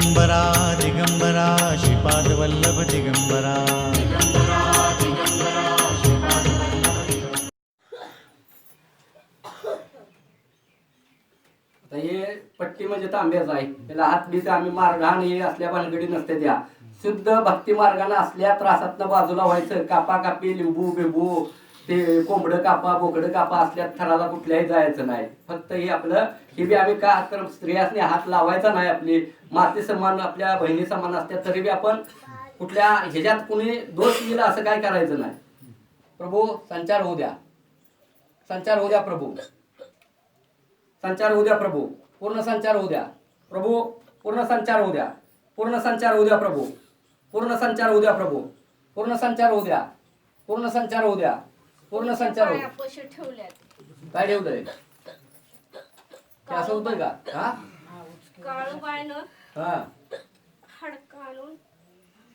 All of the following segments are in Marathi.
दिगंबरा दिगंबरा श्रीपादवल्लभ दिगंबरा. आता हे पट्टी म्हणजे तांब्याचा आहे. त्याला हात आम्ही मार्गाने हे असल्या भानगडी नसते त्या. शुद्ध भक्ती मार्गाने असल्या त्रासातनं बाजूला व्हायचं. कापा कापी लिंबू बिंबू ते कोंबडं कापा बोकडं कापा असल्या थराला कुठल्याही जायचं नाही. फक्त हे आपलं हे बी आम्ही का तर स्त्रियासने हात लावायचा नाही आपली. माते समान आपल्या बहिणी समान असल्या तरी बी आपण कुठल्या ह्याच्यात कुणी दोष दिला असं काय करायचं नाही. प्रभू संचार होऊ द्या. संचार होऊ द्या प्रभू. संचार होऊ द्या प्रभू. पूर्ण संचार होऊ द्या. प्रभू पूर्ण संचार होऊ द्या. पूर्ण संचार होऊ द्या प्रभू. पूर्ण संचार होऊ द्या प्रभू. पूर्ण संचार होऊ द्या. पूर्ण संचार होऊ द्या. पूर्ण संचार ठेवल्यात. काय ठेवतंय ते असं होतंय का? हा? काळूबाईनं हा. हाडकं आणून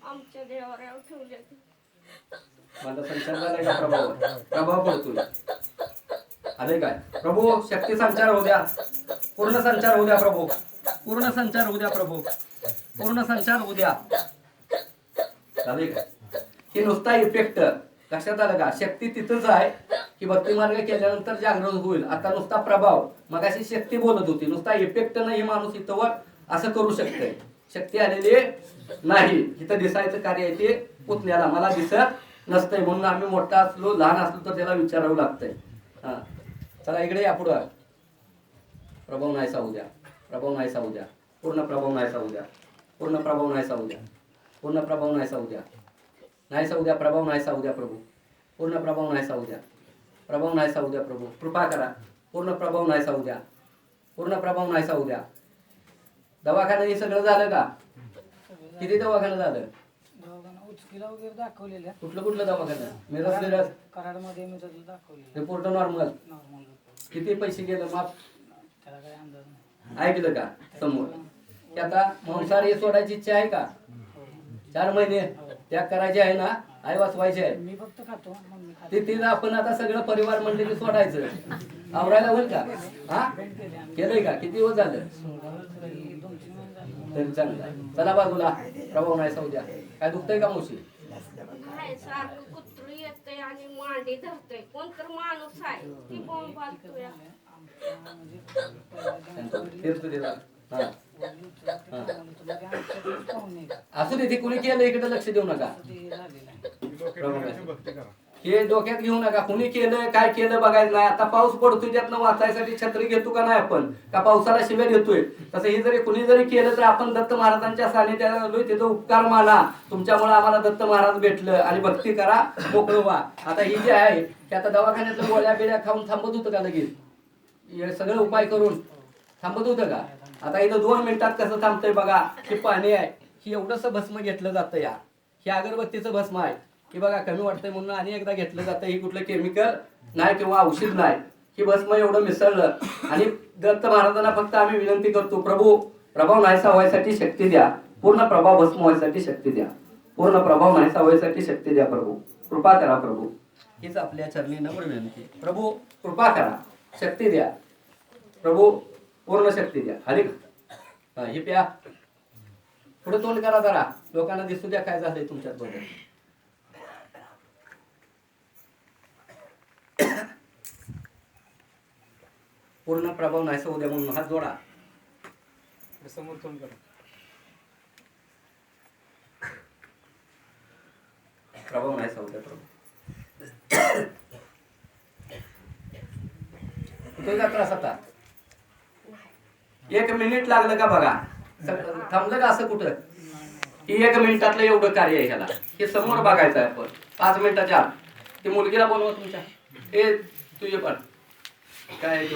आमच्या देवाऱ्यावर ठेवल्यात. माझा संचार झालाय का प्रभाव? प्रभाव पडतोय. आले काय? प्रभू शक्ती संचार होऊ द्या. पूर्ण संचार होऊ द्या प्रभू. पूर्ण संचार होऊ द्या प्रभू. पूर्ण संचार होऊ द्या. झाले काय? हे नुसता इफेक्ट लक्षात आलं का? शक्ती तिथंच आहे की भक्ती मार्ग केल्यानंतर जागृत होईल. आता नुसता प्रभाव. मग अशी शक्ती बोलत होती. नुसता इफेक्ट नाही माणूस इथं असं करू शकते शक्ती आलेली नाही. इथं दिसायचं कार्य आहे ते पुतण्याला. मला दिसत नसतंय. म्हणून आम्ही मोठा असलो लहान असलो तर त्याला विचारावं लागतंय. हा. चला इकडे या पुढं. प्रभाव नाही साहू द्या. प्रभाव नाही साहू द्या. पूर्ण प्रभाव नाही साहू द्या. पूर्ण प्रभाव नाही साहू द्या. पूर्ण प्रभाव नाही साहू द्या. नाही साहू द्या प्रभाव नाही साहू द्या प्रभू. पूर्ण प्रभाव नाही साहू द्या. प्रभाव नाही साहू द्या प्रभू. कृपा करा. पूर्ण प्रभाव नाही साहू द्या. पूर्ण प्रभाव नाही साहू द्या. दवाखाना हे सगळं झालं का? किती दवाखाना झालं कुठलं कुठलं दवाखाना रिपोर्ट नॉर्मल किती पैसे गेलं? माफ. ऐकलं का? समोर. आता मांसाहार हे सोडायची इच्छा आहे का? चार महिने. त्याग करायचे आहे ना आई वाचवायचे आहे मी फक्त खातो मम्मी खाते. ते तिला आपण आता सगळं परिवार म्हणले की सोडायचं. आवरायला होईल का? हा? केलंय का? किती दिवस झालं? तरी चांगलं. चला बाजूला प्रभाव नाही साऊद्या काय दुखतंय का मावशी? आणि मांडी धरतय. कोण तर माणूस आहे. ती बोंब बांधतोय असू दे ते कुणी केलं इकडे लक्ष देऊ नका. हे डोक्यात घेऊ नका. कुणी केलं काय केलं बघायचं नाही. आता पाऊस पडतोय त्यातनं वाचायसाठी छत्री घेतो का नाही आपण? का पावसाला शिव्या घेतोय तसं हे जरी कुणी जरी केलं तर आपण दत्त महाराजांच्या सानिध्यात आलोय त्याचा उपकार माना तुमच्यामुळे आम्हाला दत्त महाराज भेटलं. आणि भक्ती करा मोकळं व्हा. आता ही जी आहे की आता दवाखान्यातलं गोळ्या बिळ्या खाऊन थांबत होतं का लगेच? सगळे सगळं उपाय करून थांबत होतं का? आता इथं दोन मिनिटात कसं थांबतंय बघा. हे पाणी आहे. ही एवढंसं भस्म घेतलं जातं या. हे अगरबत्तीचं भस्म आहे. की बघा कमी वाटतंय म्हणून आणि एकदा घेतलं जातं. हे कुठलं केमिकल नाही किंवा औषध नाही. हे भस्म एवढं मिसळलं. आणि दत्त महाराजांना फक्त आम्ही विनंती करतो प्रभू प्रभाव नाहीसा व्हायसाठी शक्ती द्या. पूर्ण प्रभाव भस्म व्हायसाठी शक्ती द्या. पूर्ण प्रभाव नाहीसा व्हायसाठी शक्ती द्या प्रभू. कृपा करा प्रभू. हीच आपल्या चरणी नम्र विनंती. प्रभू कृपा करा. शक्ती द्या. प्रभू पूर्ण शक्ती द्या का हा, हे प्या. पुढे तोंड करा जरा. लोकांना दिसू द्या काय झालंय तुमच्यात बद्दल पूर्ण प्रभाव नाही उद्या म्हणून हात जोडा. समोर तोंड करा. प्रभाव नाही उद्या प्रभू का त्रास आता? एक मिनिट लागलं का बघा? थांबलं का असं कुठं? ही एक मिनिटातलं एवढं कार्य आहे ह्याला. हे समोर बघायचं आहे आपण. पाच मिनिटाच्या आत. ती मुलगीला बोलवा तुमच्या. हे तुझे पण. काय.